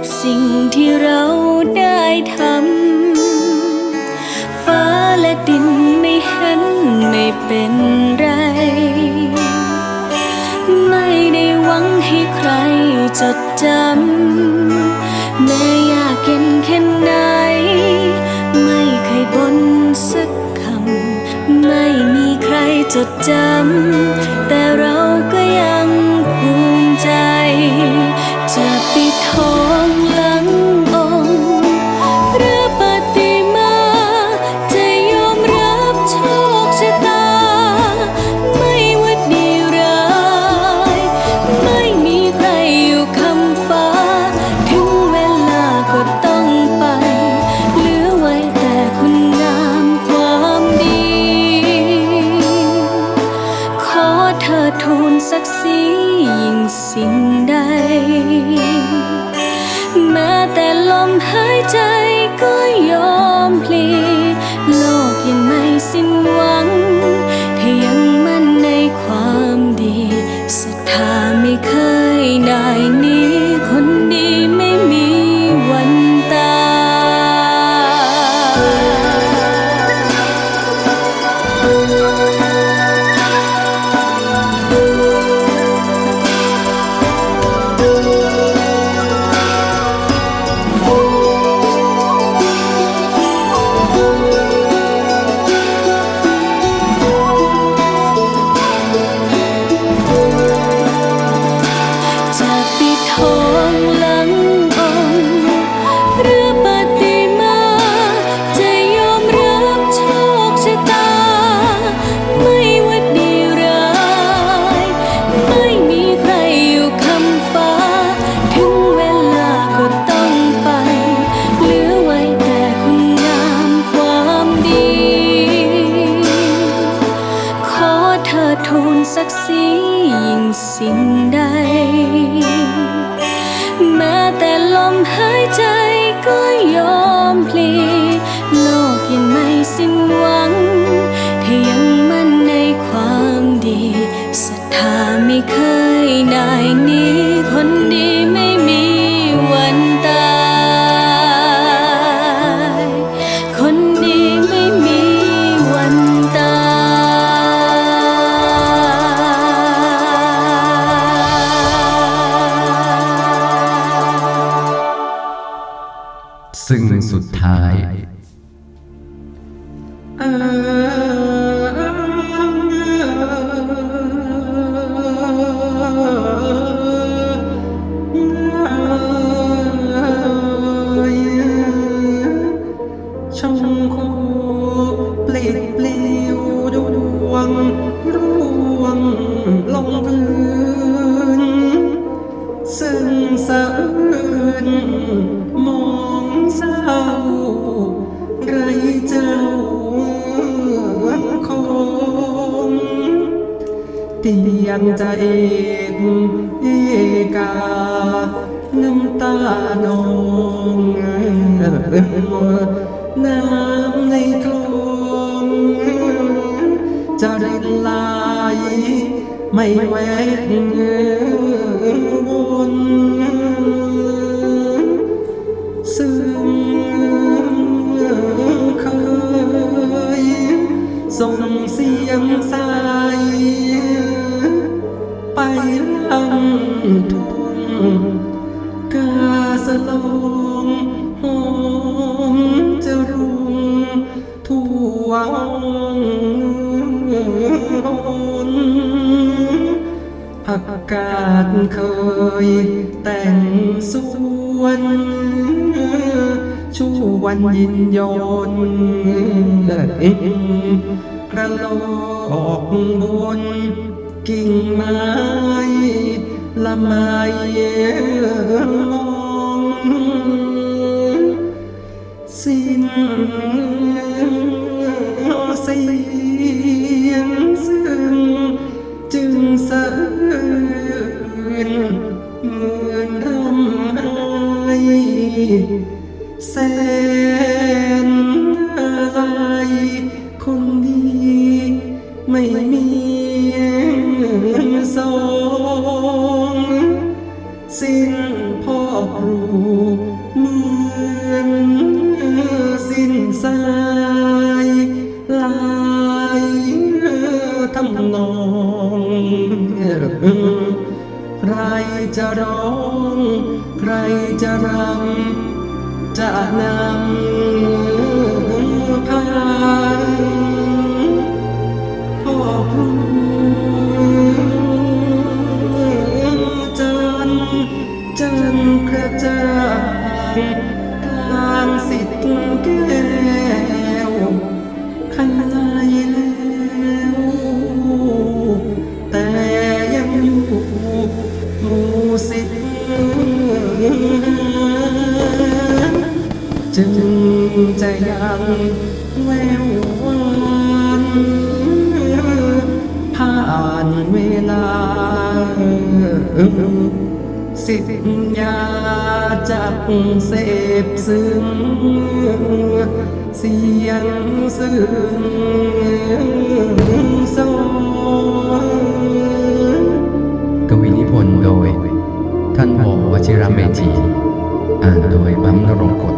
กับสิ่งที่เราได้ทำ ฟ้าและดินไม่เห็นไม่เป็นไร ไม่ได้หวังให้ใครจดจำ แม้ยากเย็นแค่ไหน ไม่เคยบ่นสักคำ ไม่มีใครจดจำ แต่เรา ศักดิ์ศรียิ่งสิ่งใด แม้แต่ลมหายใจก็ยอมพลีโลกยังไม่สิ้นหวัง สิ่งใด แม้แต่ลมหายใจก็ยอมพลีโลกยังไม่สิ้นหวัง ถ้ายังมั่นในความดีศรัทธาไม่เคย ซึ่งสุดท้าย ช่างโคเปลิดปลิวดวงร่วงลงพื้น ซึ่งสะอื้น ตียงใจเอกเอกาน้ำตานองน้ำในคลองจะรินไหลไม่แหวกวน สลองหอมจะรุงทั่วผักกาดเคยแต่งสวนชูวันยินยนกระโลกบนกิ่งไม้ละไมมอ แสนอะไรคนดี ไม่มีสองสิ้นพ่อครูเมือสิ้นสายลายทำนองใครจะรอ จะรำจะนำพาพ่อครูจันจันกระจ่างกลางสิทธิ์แก้วข้างใน จึงจะยังแวววานผ่านเวลาสิทธิ์ยาจากเสพซึ้งเสียงซึ้งสอนกวีนิพนธ์โดย ท่านววชิรเมธี อ่านโดยปั๊มนรงกฎ